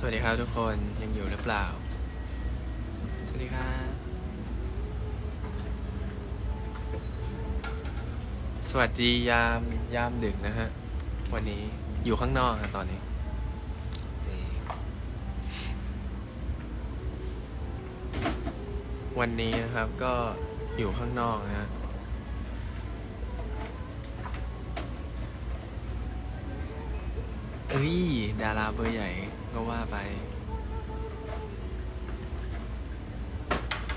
สวัสดีครับทุกคนยังอยู่หรือเปล่า สวัสดีครับสวัสดียามยามดึกนะฮะ วันนี้อยู่ข้างนอกนะตอนนี้นี่วันนี้นะครับก็อยู่ข้างนอกนะฮะเอ้ยดาราเบอร์ใหญ่ ก็ว่าไป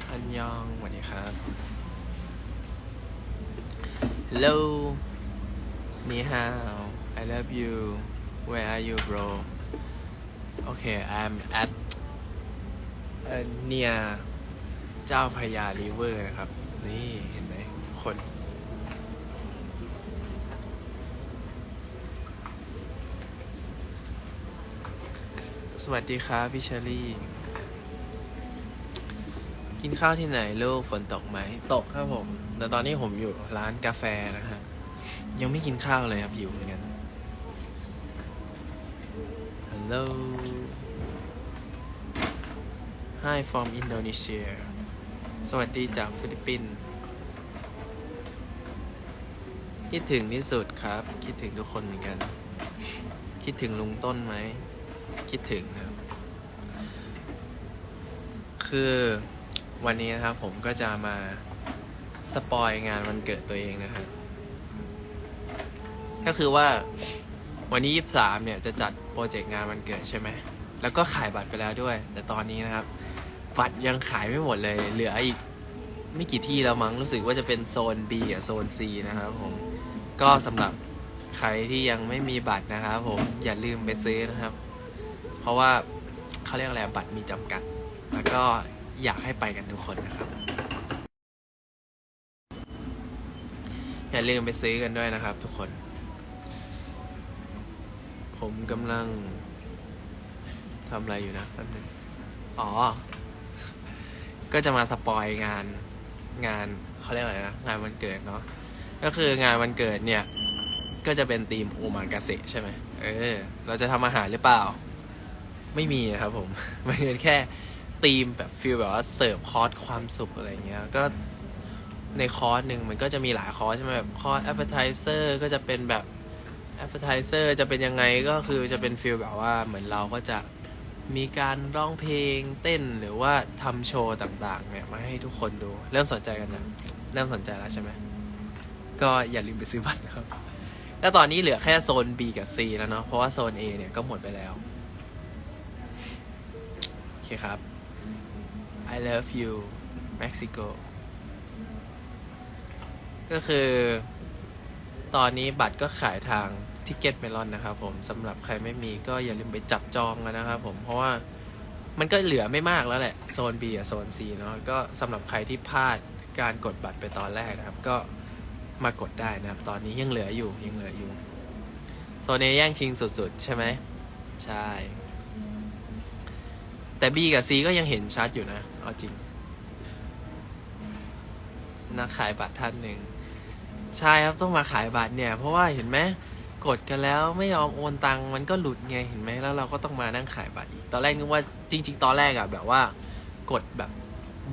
อันยองสวัสดีครับ Hello นี่ how I love you where are you bro Okay I'm at เอ่อ near เจ้าพระยาริเวอร์นะครับ นี่เห็นไหมคน สวัสดีครับพี่เชอรี่ กินข้าวที่ไหนลูกฝนตกไหม ตกครับผม แต่ตอนนี้ผมอยู่ร้านกาแฟนะฮะ ยังไม่กินข้าวเลยครับหิวเหมือนกัน Hello Hi from Indonesia สวัสดีจากฟิลิปปินส์คิดถึงที่สุดครับ คิดถึงทุกคนเหมือนกัน คิดถึงลุงต้นไหม คิดถึงครับ คือวันนี้นะครับ ผมก็จะมาสปอยงานวันเกิดตัวเองนะครับ ก็คือว่าวันนี้ยี่สามเนี่ยจะจัดโปรเจกต์งานวันเกิดใช่ไหม แล้วก็ขายบัตรไปแล้วด้วย แต่ตอนนี้นะครับ บัตรยังขายไม่หมดเลย เหลืออีกไม่กี่ที่แล้วมั้ง รู้สึกว่าจะเป็นโซน B กับโซน C นะครับผม ก็สำหรับใครที่ยังไม่มีบัตรนะครับผมอย่าลืมไปซื้อนะครับ เพราะว่าเขาเรียกอะไรบัตรมีจำกัด แล้วก็อยากให้ไปกันทุกคนนะครับ อย่าลืมไปซื้อกันด้วยนะครับ ทุกคน ผมกำลังทำอะไรอยู่นะแป๊บนึงอ๋อ ก็จะมาสปอยงานงานเขาเรียกอะไรนะ งานวันเกิดเนาะก็คืองานวันเกิดเนี่ย ก็จะเป็นธีมโอมากาเสะใช่ไหมเออ เราจะทำอาหารหรือเปล่า ไม่มีอะครับผมมันเป็นแค่ธีมแบบฟิลแบบว่าเสิร์ฟคอร์สความสุขอะไรเงี้ยก็ในคอร์สหนึ่งมันก็จะมีหลายคอร์สใช่ไหมแบบคอร์สแอปเปอร์ไทเซอร์ก็จะเป็นแบบแอปเปอร์ไทเซอร์จะเป็นยังไงก็คือจะเป็นฟิลแบบว่าเหมือนเราก็จะมีการร้องเพลงเต้นหรือว่าทำโชว์ต่างๆ เนี่ยมาให้ทุกคนดู เริ่มสนใจกันนะเริ่มสนใจแล้วใช่ไหมก็อย่าลืมไปซื้อบัตรนะครับแล้วตอนนี้เหลือแค่โซน B กับ C แล้วเนาะเพราะว่าโซน A เนี่ยก็หมดไปแล้ว คครับ I love you Mexico ก็คือ ตอนนี้บัตรก็ขายทางทิกเก็ตเมลอนนะครับผมสำหรับใครไม่มีก็อย่าลืมไปจับจองกันนะครับผมเพราะว่ามันก็เหลือไม่มากแล้วแหละ โซน B กับโซน C เนาะก็สำหรับใครที่พลาดการกดบัตรไปตอนแรกนะครับ ก็มากดได้นะครับ ตอนนี้ยังเหลืออยู่ยังเหลืออยู่ โซน A แย่งชิงสุดๆ ใช่ไหม ใช่ แต่ B กับ C ก็ยังเห็นชัดอยู่นะ เอาจริง นักขายบัตรท่านหนึ่ง ใช่ครับต้องมาขายบัตรเนี่ย เพราะว่าเห็นไหมกดกันแล้วไม่ยอมโอนตังมันก็หลุดไงเห็นไหมแล้วเราก็ต้องมานั่งขายบัตรอีก ตอนแรกนึกว่าจริง ๆ ตอนแรกอะแบบว่า กดแบบ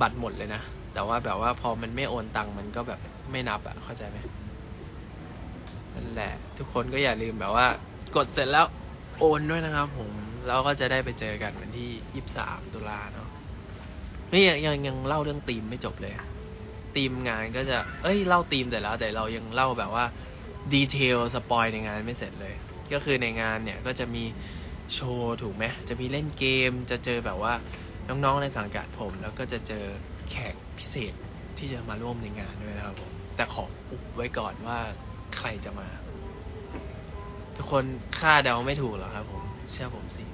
บัตรหมดเลยนะ แต่ว่าแบบว่าพอมันไม่โอนตังมันก็แบบไม่นับอะเข้าใจไหมนั่นแหละ ทุกคนก็อย่าลืมแบบว่า กดเสร็จแล้วโอนด้วยนะครับผม แล้วก็จะได้ไปเจอกันวันที่ยี่สามตุลาเนาะนี่ยังยังยังเล่าเรื่องธีมไม่จบเลยธีมงานก็จะ เอ้ยเล่าธีมแต่แล้วแต่เรายังเล่าแบบว่าดีเทลสปอยในงานไม่เสร็จเลย ก็คือในงานเนี่ยก็จะมีโชว์ถูกไหมจะมีเล่นเกม จะเจอแบบว่าน้องๆในสังกัดผม แล้วก็จะเจอแขกพิเศษที่จะมาร่วมในงานด้วยนะครับผมแต่ขออุบไว้ก่อนว่าใครจะมา ทุกคนคาดเดาไม่ถูกหรอกครับผม เชื่อผมสิ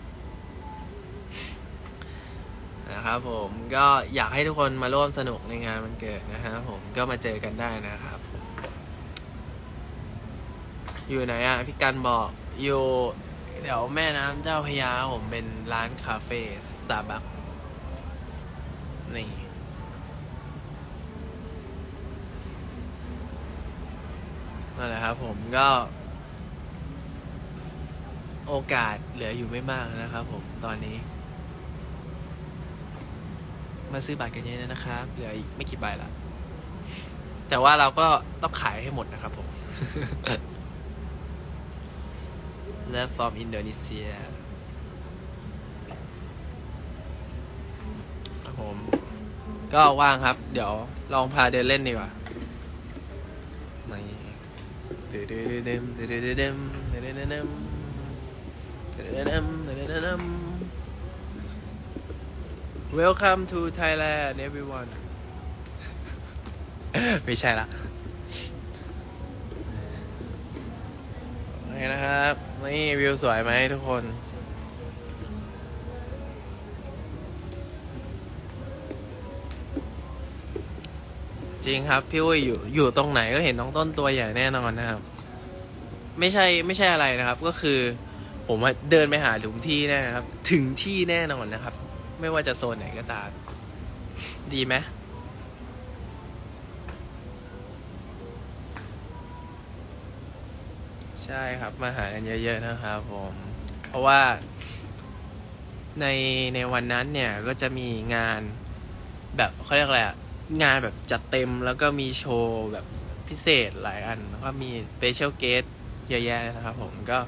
นะครับผมก็อยากให้ทุกคนมาร่วมสนุกในงานวันเกิดนะครับผมก็มาเจอกันได้นะครับ อยู่ไหนอะพี่กันบอกอยู่แถวแม่น้ำเจ้าพยาผมเป็นร้านคาเฟ่สตาร์บัคนี่นั่นแหละครับผมก็ โอกาสเหลืออยู่ไม่มากนะครับผมตอนนี้ มาซื้อบัตรกันเยอะนะครับ เหลืออีกไม่กี่ใบละแต่ว่าเราก็ต้องขายให้หมดนะครับผม Love from Indonesia ครับผม ก็ว่างครับ เดี๋ยวลองพาเดินเล่นดีกว่าไม่ดืดดมดืดดดมดืดดดมดืดดดมดืดดดม Welcome to Thailand everyone ไม่ใช่ละโอเคนะครับ นี่วิวสวยไหมทุกคนจริงครับ พี่อุ้ยอยู่อยู่ตรงไหนก็เห็นน้องต้นตัวใหญ่แน่นอนนะครับ ไม่ใช่ไม่ใช่อะไรนะครับ ก็คือ ผมอะเดินไปหาถึงที่แน่นะครับ ถึงที่แน่นอนนะครับ ไม่ว่าจะโซนไหนก็ตาม ดีไหมใช่ครับ มาหากันเยอะๆนะครับผม เพราะว่า ในในวันนั้นเนี่ยก็จะมีงานแบบเขาเรียกอะไรอะงานแบบจัดเต็มแล้วก็มีโชว์แบบพิเศษหลายอัน แล้วก็มีสเปเชียลเกสเยอะแยะนะครับผมก็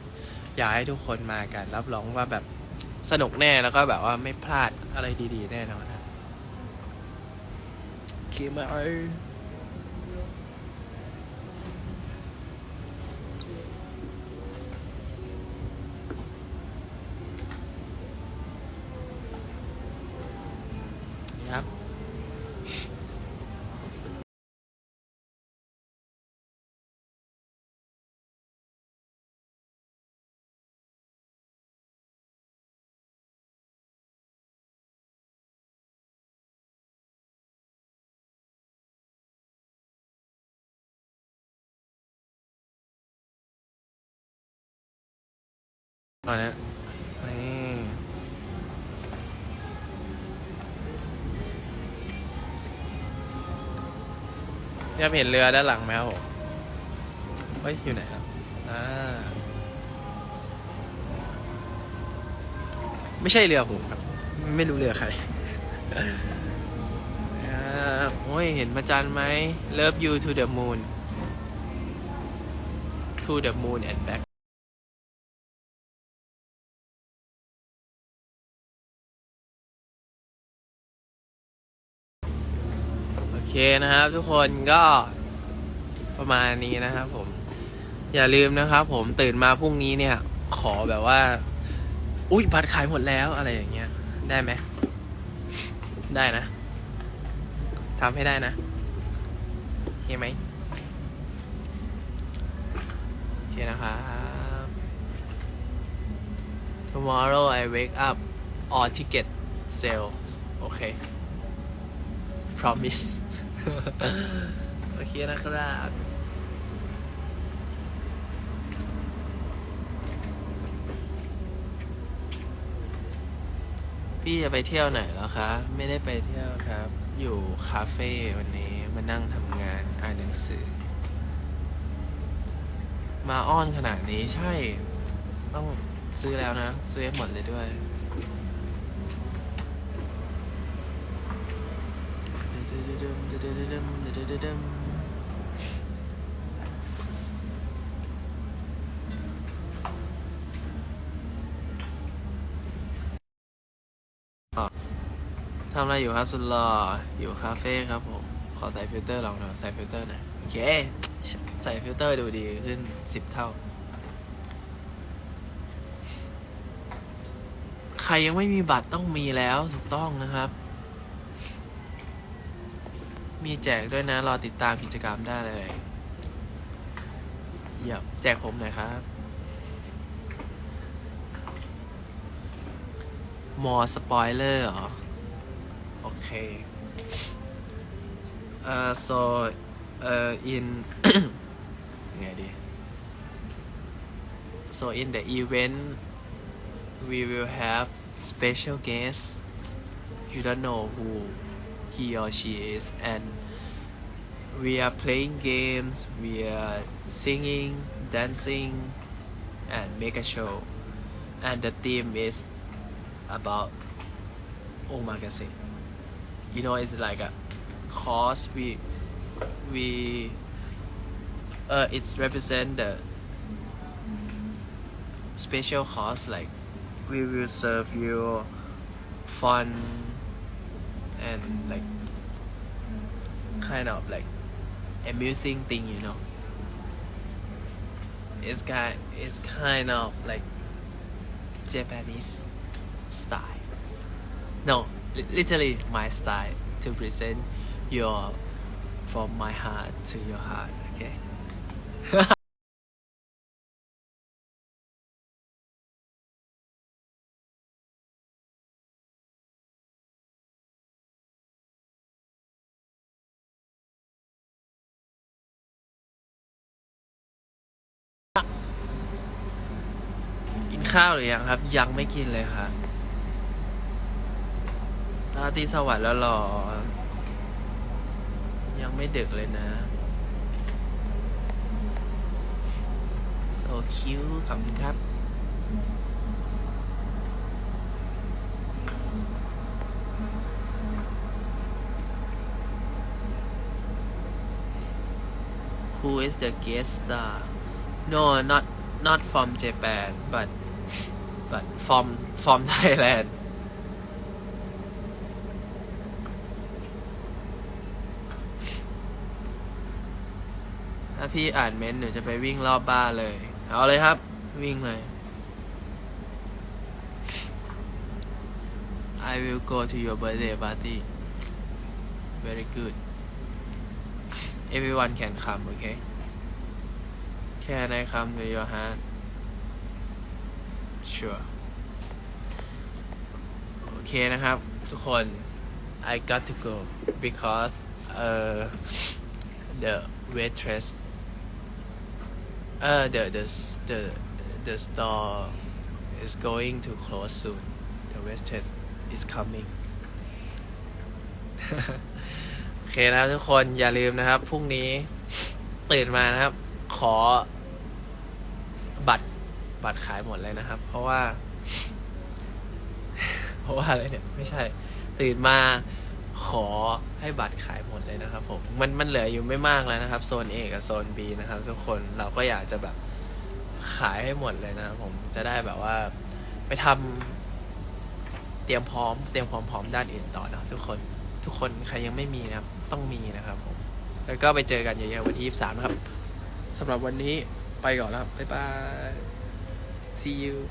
อยากให้ทุกคนมากัน รับรองว่าแบบสนุกแน่แล้วก็แบบว่าไม่พลาดอะไรดีๆ แน่นอนนะคิดไหมนี่ครับ ตอนนี้นี่เนี่ยเห็นเรือด้านหลังไหมครับผมเฮ้ย อยู่ไหนครับ อ่า ไม่ใช่เรือผมครับ ไม่รู้เรือใครอ่าโอ้ย เห็นพระจันทร์ไหม Love you to the moon to the moon and back นะครับ ทุกคนก็ประมาณนี้นะครับผม อย่าลืมนะครับผมตื่นมาพรุ่งนี้เนี่ย ขอแบบว่า อุ้ยบัตรขายหมดแล้วอะไรอย่างเงี้ย ได้ไหม ได้นะทำให้ได้นะโอเคไหมโอเคนะครับ tomorrow I wake up all ticket sales โอเค promise โอเคนะครับพี่จะไปเที่ยวไหนแล้วคะ ไม่ได้ไปเที่ยวครับ อยู่คาเฟ่วันนี้มานั่งทำงานอ่านหนังสือ มาอ้อนขนาดนี้ใช่ ต้องซื้อแล้วนะ ซื้อหมดเลยด้วย ทำอะไรอยู่ครับสุดหล่ออยู่คาเฟ่ครับผม ขอใส่ฟิลเตอร์ลองหน่อยใส่ฟิลเตอร์หน่อยโอเค ใส่ฟิลเตอร์ดูดีขึ้นสิบเท่า ใครยังไม่มีบัตรต้องมีแล้วถูกต้องนะครับ มีแจกด้วยนะ รอติดตามกิจกรรมได้เลยเยี่ยมแจกผมหน่อยครับ มอสปอยเลอร์เหรอ โอเคเอ่อ so เอ่อ in ไงดี so in the event we will have special guest you don't know who he or she is and we are playing games we are singing dancing and make a show and the theme is about omakase. You know, it's like a course we we uh it's represent the special course like we will serve you fun and like kind of like amusing thing you know? It's kind it's kind of like Japanese style. No li- literally my style to present your from my heart to your heart ข้าวหรือยังครับ ยังไม่กินเลยครับราตรีสวัสดิ์แล้วหรอ ยังไม่ดึกเลยนะ so cute ขอบคุณครับ Who is the guest star? No, not not from Japan, but but from from Thailand. ถ้าพี่อ่านเม้นต์หนูจะไปวิ่งรอบบ้านเลย เอาเลยครับ วิ่งเลย I will go to your birthday party very good everyone can come okay can I come to your heart sure โอเคนะครับ ทุกคน I got to go because uh the waitress uh the the the the store is going to close soon the waitress is coming โอเคนะทุกคนอย่าลืมนะครับ พรุ่งนี้ตื่นมานะครับ ขอ บัตรขายหมดเลยนะครับ เพราะว่า เพราะว่าอะไรเนี่ย ไม่ใช่ ตื่นมาขอให้บัตรขายหมดเลยนะครับ ผมมันมันเหลืออยู่ไม่มากแล้วนะครับ โซน A กับโซน B นะครับ ทุกคนเราก็อยากจะแบบขายให้หมดเลยนะครับผมจะได้แบบว่าไปทำเตรียมพร้อม เตรียมความพร้อมด้านอื่นต่อนะทุกคนทุกคนใครยังไม่มีนะครับ ต้องมีนะครับผมแล้วก็ไปเจอกันเยอะๆวันที่ 23 นะครับสำหรับวันนี้ไปก่อนแล้วครับบ๊ายบาย see you